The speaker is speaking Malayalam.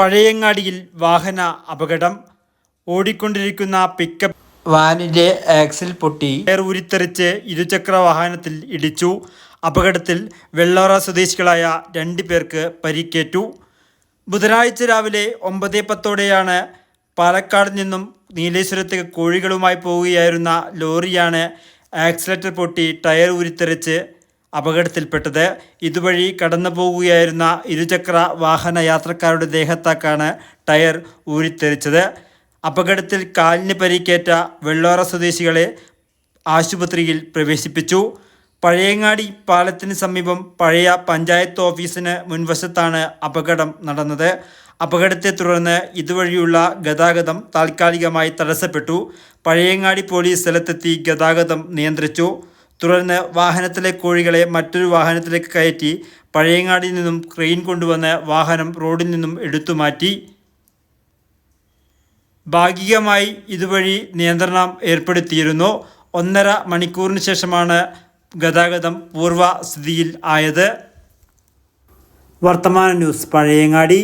പഴയങ്ങാടിയിൽ വാഹന അപകടം. ഓടിക്കൊണ്ടിരിക്കുന്ന പിക്കപ്പ് വാനിന്റെ ആക്സിൽ പൊട്ടി. ടയർ ഉരുത്തെറിച്ച് ഇരുചക്ര വാഹനത്തിൽ ഇടിച്ചു. അപകടത്തിൽ വെള്ളോറ സ്വദേശികളായ രണ്ട് പേർക്ക് പരിക്കേറ്റു. ബുധനാഴ്ച രാവിലെ ഒമ്പത് പത്തോടെയാണ് പാലക്കാട് നിന്നും നീലേശ്വരത്തേക്ക് കോഴികളുമായി പോവുകയായിരുന്ന ലോറിയാണ് ആക്സിലേറ്റർ പൊട്ടി ടയർ ഉരുത്തെറിച്ച് അപകടത്തിൽപ്പെട്ടത്. ഇതുവഴി കടന്നു പോകുകയായിരുന്ന ഇരുചക്ര വാഹന യാത്രക്കാരുടെ ദേഹത്താക്കാണ് ടയർ ഊരിത്തെറിച്ചത്. അപകടത്തിൽ കാലിന് പരിക്കേറ്റ വെള്ളോറ സ്വദേശികളെ ആശുപത്രിയിൽ പ്രവേശിപ്പിച്ചു. പഴയങ്ങാടി പാലത്തിന് സമീപം പഴയ പഞ്ചായത്ത് ഓഫീസിന് മുൻവശത്താണ് അപകടം നടന്നത്. അപകടത്തെ തുടർന്ന് ഇതുവഴിയുള്ള ഗതാഗതം താൽക്കാലികമായി തടസ്സപ്പെട്ടു. പഴയങ്ങാടി പോലീസ് സ്ഥലത്തെത്തി ഗതാഗതം നിയന്ത്രിച്ചു. തുടർന്ന് വാഹനത്തിലെ കോഴികളെ മറ്റൊരു വാഹനത്തിലേക്ക് കയറ്റി പഴയങ്ങാടിയിൽ നിന്നും ക്രെയിൻ കൊണ്ടുവന്ന് വാഹനം റോഡിൽ നിന്നും എടുത്തുമാറ്റി ഭാഗികമായി ഇതുവഴി നിയന്ത്രണം ഏർപ്പെടുത്തിയിരുന്നു. ഒന്നര മണിക്കൂറിന് ശേഷമാണ് ഗതാഗതം പൂർവസ്ഥിതിയിൽ ആയത്. വർത്തമാന ന്യൂസ് പഴയങ്ങാടി.